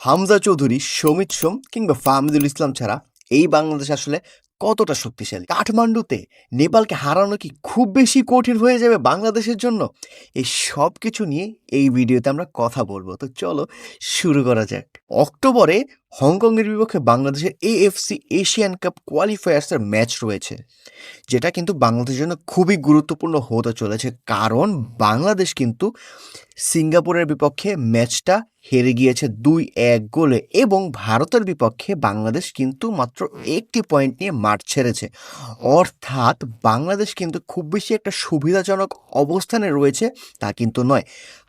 হামজা চৌধুরী, সমিত সোম কিংবা ফাহমিদুল ইসলাম ছাড়া এই বাংলাদেশ আসলে কতটা শক্তিশালী? কাঠমান্ডুতে নেপালকে হারানো কি খুব বেশি কঠিন হয়ে যাবে বাংলাদেশের জন্য? এই সব কিছু নিয়ে এই ভিডিওতে আমরা কথা বলব। তো চলো শুরু করা যাক। অক্টোবরে হংকংয়ের বিপক্ষে বাংলাদেশের এএফসি এশিয়ান কাপ কোয়ালিফায়ার্সের ম্যাচ রয়েছে, যেটা কিন্তু বাংলাদেশের জন্য খুবই গুরুত্বপূর্ণ হতে চলেছে। কারণ বাংলাদেশ কিন্তু সিঙ্গাপুরের বিপক্ষে ম্যাচটা হেরে গিয়েছে দুই এক গোলে এবং ভারতের বিপক্ষে বাংলাদেশ কিন্তু মাত্র একটি পয়েন্ট নিয়ে মাঠ ছেড়েছে। অর্থাৎ বাংলাদেশ কিন্তু খুব বেশি একটা সুবিধাজনক অবস্থানে রয়েছে তা কিন্তু নয়।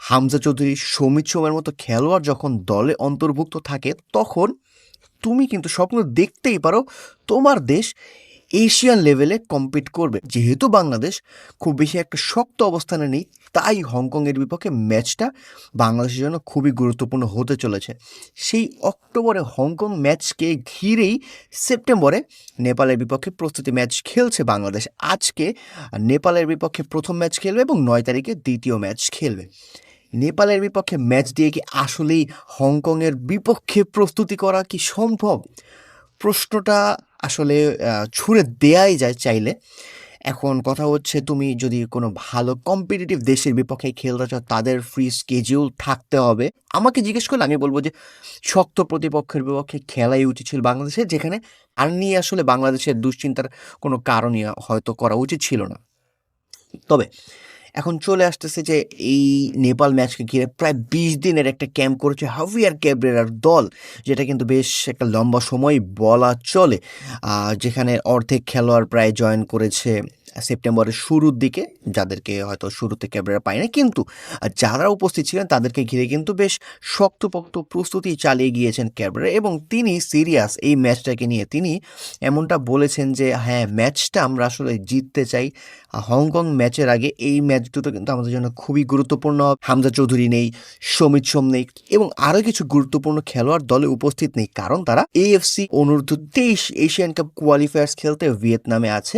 হামজা চৌধুরী, সমিত সোমের মতো খেলোয়াড় যখন দলে অন্তর্ভুক্ত থাকে, তখন তুমি কিন্তু স্বপ্ন দেখতেই পারো তোমার দেশ এশিয়ান লেভেলে কম্পিট করবে। যেহেতু বাংলাদেশ খুব বেশি একটা শক্ত অবস্থানে নেই, তাই হংকংয়ের বিপক্ষে ম্যাচটা বাংলাদেশের জন্য খুবই গুরুত্বপূর্ণ হতে চলেছে। সেই অক্টোবরে হংকং ম্যাচকে ঘিরেই সেপ্টেম্বরে নেপালের বিপক্ষে প্রস্তুতি ম্যাচ খেলছে বাংলাদেশ। আজকে নেপালের বিপক্ষে প্রথম ম্যাচ খেলবে এবং নয় তারিখে দ্বিতীয় ম্যাচ খেলবে। নেপালের বিপক্ষে ম্যাচ দিয়ে কি আসলেই হংকংয়ের বিপক্ষে প্রস্তুতি করা কি সম্ভব? প্রশ্নটা আসলে ছুঁড়ে দেয়াই যায় চাইলে। এখন কথা হচ্ছে, তুমি যদি কোনো ভালো কম্পিটিটিভ দেশের বিপক্ষে খেলতে চাও, তাদের ফ্রি স্কেজিউল থাকতে হবে। আমাকে জিজ্ঞেস করলে আমি বলব যে, শক্ত প্রতিপক্ষের বিপক্ষে খেলাই উচিত ছিল বাংলাদেশের যেখানে আর নিয়ে আসলে বাংলাদেশের দুশ্চিন্তার কোনো কারণই হয়তো করা উচিত ছিল না। তবে এখন চলে আসতেছে যে এই নেপাল ম্যাচকে ঘিরে প্রায় বিশ দিনের একটা ক্যাম্প করেছে হাভিয়ার ক্যাবরেরার দল, যেটা কিন্তু বেশ একটা লম্বা সময় বলা চলে। যেখানে অর্ধেক খেলোয়াড় প্রায় জয়েন করেছে সেপ্টেম্বরের শুরুর দিকে, যাদেরকে হয়তো শুরুতে ক্যাবরেরা পায় না কিন্তু যারা উপস্থিত ছিলেন তাদেরকে ঘিরে কিন্তু বেশ শক্তপোক্ত প্রস্তুতি চালিয়ে গিয়েছেন ক্যাবরেরা এবং তিনি সিরিয়াস এই ম্যাচটাকে নিয়ে। তিনি এমনটা বলেছেন যে হ্যাঁ ম্যাচটা আমরা আসলে জিততে চাই। হংকং ম্যাচের আগে এই ম্যাচ দুটো কিন্তু আমাদের জন্য খুবই গুরুত্বপূর্ণ। হামজা চৌধুরী নেই, সমিত সোম নেই এবং আরও কিছু গুরুত্বপূর্ণ খেলোয়াড় দলে উপস্থিত নেই। কারণ তারা এএফসি অনূর্ধ্ব তেইশ এশিয়ান কাপ কোয়ালিফায়ার্স খেলতে ভিয়েতনামে আছে।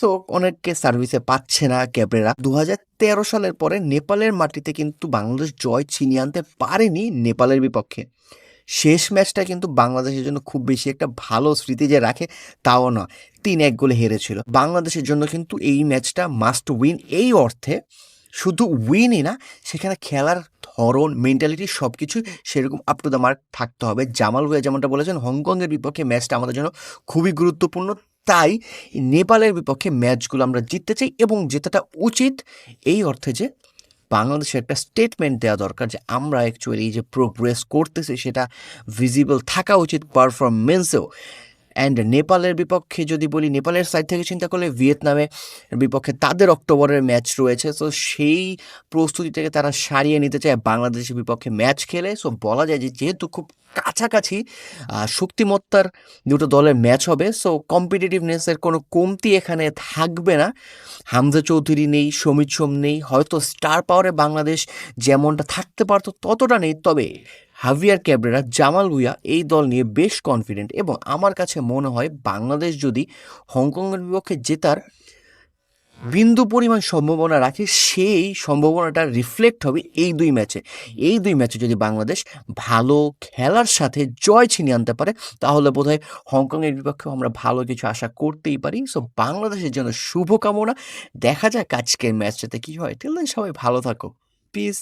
সো অনেককে সার্ভিসে পাচ্ছে না ক্যাবরেরা। দু তেরো সালের পরে নেপালের মাটিতে কিন্তু বাংলাদেশ জয় ছিনিয়ে আনতে পারেনি নেপালের বিপক্ষে। শেষ ম্যাচটা কিন্তু বাংলাদেশের জন্য খুব বেশি একটা ভালো স্মৃতি যে রাখে তাও নয়, তিন এক গোলে হেরেছিল। বাংলাদেশের জন্য কিন্তু এই ম্যাচটা মাস্ট উইন এই অর্থে। শুধু উইনই না, সেখানে খেলার ধরন মেন্টালিটি সব কিছু সেরকম আপ টু দ্য মার্ক থাকতে হবে। জামাল ভাইয়া যেমনটা বলেছেন, হংকংয়ের বিপক্ষে ম্যাচটা আমাদের জন্য খুবই গুরুত্বপূর্ণ। তাই নেপালের বিপক্ষে ম্যাচগুলো আমরা জিততে চাই এবং জেতাটা উচিত। এই অর্থে যে বাংলাদেশের একটা স্টেটমেন্ট দেওয়া দরকার যে আমরা অ্যাকচুয়ালি যে প্রোগ্রেস করতেছি সেটা ভিজিবল থাকা উচিত পারফরমেন্সেও অ্যান্ড নেপালের বিপক্ষে যদি বলি নেপালের সাইড থেকে চিন্তা করলে ভিয়েতনামে বিপক্ষে তাদের অক্টোবরের ম্যাচ রয়েছে। সো সেই প্রস্তুতি থেকে তারা সারিয়ে নিতে চায় বাংলাদেশের বিপক্ষে ম্যাচ খেলে। সো বলা যায় যে যেহেতু খুব কাছাকাছি শক্তিমত্তার দুটো দলের ম্যাচ হবে সো কম্পিটিটিভনেসের কোনো কমতি এখানে থাকবে না। হামজা চৌধুরী নেই, সমিত সোম নেই, হয়তো স্টার পাওয়ারে বাংলাদেশ যেমনটা থাকতে পারতো ততটা নেই। তবে হাভিয়ার ক্যাবরেরা জামাল ভুইয়া এই দল নিয়ে বেশ কনফিডেন্ট এবং আমার কাছে মনে হয় বাংলাদেশ যদি হংকংয়ের বিপক্ষে জেতার বিন্দু পরিমাণ সম্ভাবনা রাখে, সেই সম্ভাবনাটা রিফ্লেক্ট হবে এই দুই ম্যাচে এই দুই ম্যাচে যদি বাংলাদেশ ভালো খেলার সাথে জয় ছিনিয়ে আনতে পারে, তাহলে বোধহয় হংকংয়ের বিপক্ষেও আমরা ভালো কিছু আশা করতেই পারি। সো বাংলাদেশের জন্য শুভকামনা। দেখা যাক আজকের ম্যাচটাতে কী হয়। টিল সবাই ভালো থাকো। পিস